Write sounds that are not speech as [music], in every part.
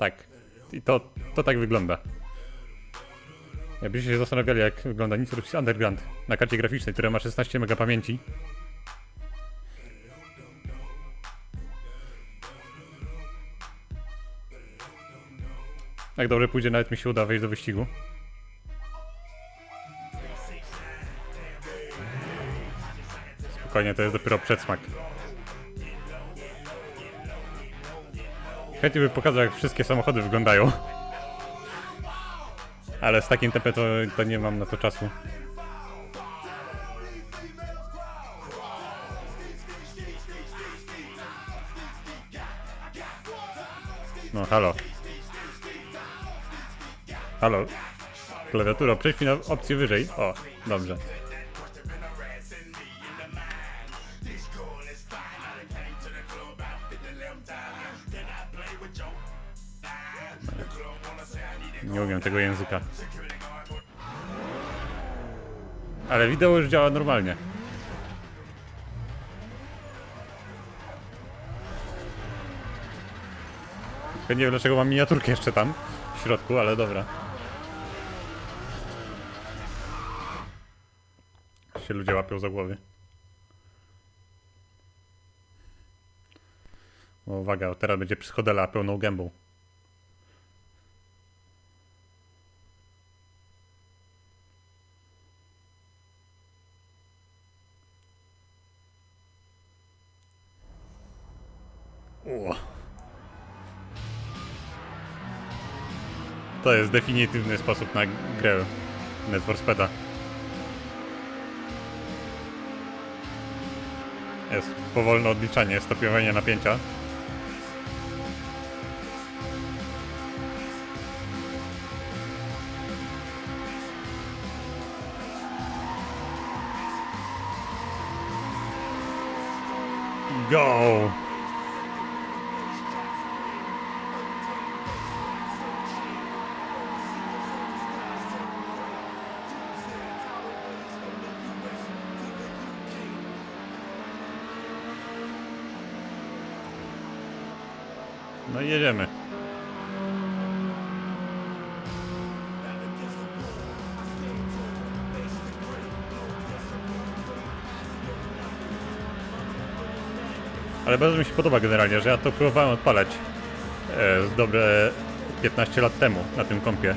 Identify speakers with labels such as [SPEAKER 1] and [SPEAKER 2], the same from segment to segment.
[SPEAKER 1] Tak. I to, to tak wygląda. Jakbyście się zastanawiali, jak wygląda Need for Speed Underground na karcie graficznej, która ma 16 MB pamięci. Jak dobrze pójdzie, nawet mi się uda wejść do wyścigu. Spokojnie, to jest dopiero przedsmak. Chętnie bym pokazał, jak wszystkie samochody wyglądają. Ale z takim tempem to, to nie mam na to czasu. No, halo. Halo. Klawiaturo, przejdź mi na opcję wyżej. O, dobrze. Nie umiem tego języka. Ale wideo już działa normalnie. Nie wiem dlaczego mam miniaturkę jeszcze tam w środku, ale dobra. Się ludzie łapią za głowy. Uwaga, teraz będzie psychodela pełną gębą. To jest definitywny sposób na grę Need for Speeda. Jest powolne odliczanie, stopniowanie napięcia. Go! No i jedziemy. Ale bardzo mi się podoba generalnie, że ja to próbowałem odpalać e, z dobre 15 lat temu na tym kompie.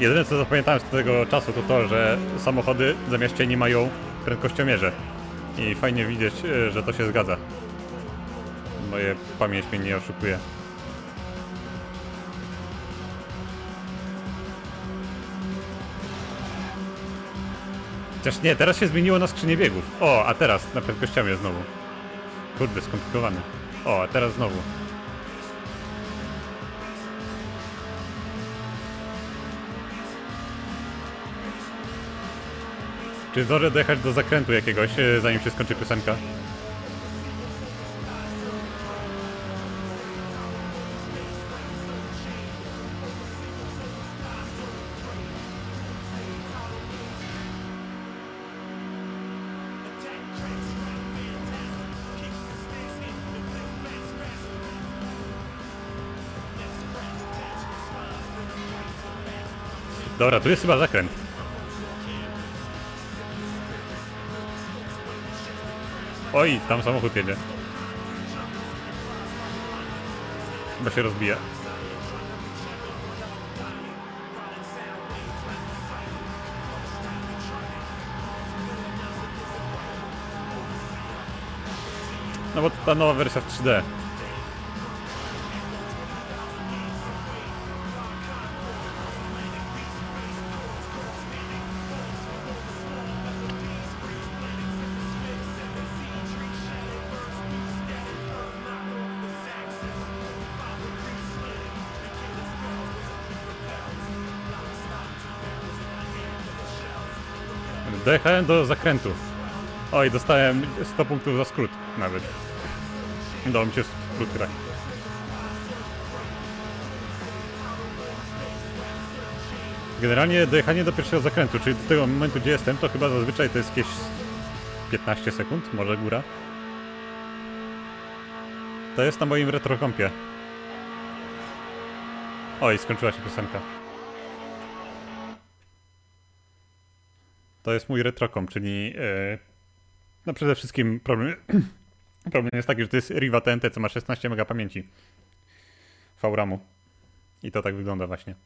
[SPEAKER 1] Jedyne co zapamiętałem z tego czasu to to, że samochody zamiast cieni mają prędkościomierze. I fajnie widzieć, e, że to się zgadza. Moje pamięć mnie nie oszukuje. Chociaż nie, teraz się zmieniło na skrzynię biegów. O, a teraz na prędkościomie znowu. Kurde, skomplikowane. O, a teraz znowu. Czy zdążę dojechać do zakrętu jakiegoś, e, zanim się skończy piosenka? Dobra, tu jest chyba zakręt. Oj, tam samochód jedzie. Chyba się rozbija. No bo ta nowa wersja w 3D. Dojechałem do zakrętu. Oj, dostałem 100 punktów za skrót nawet. Udało mi się skrót grać. Generalnie dojechanie do pierwszego zakrętu, czyli do tego momentu, gdzie jestem, to chyba zazwyczaj to jest jakieś 15 sekund, może góra. To jest na moim retrokompie. Oj, skończyła się piosenka. To jest mój retrokom, czyli e, no przede wszystkim problem, [clears throat] problem jest taki, że to jest Riva TNT, co ma 16 MB pamięci VRAMu. I to tak wygląda właśnie.